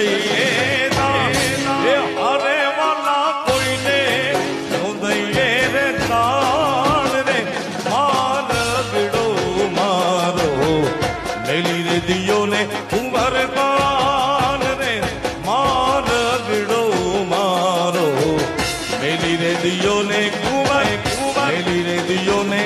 દઈએ ના એ હરે વાલા કોઈને હું દઈએ રે તાણ રે. માર બીડો મારો. મેલી રે દિયો ને હું હરે કુવાય કુવાય મેલી ને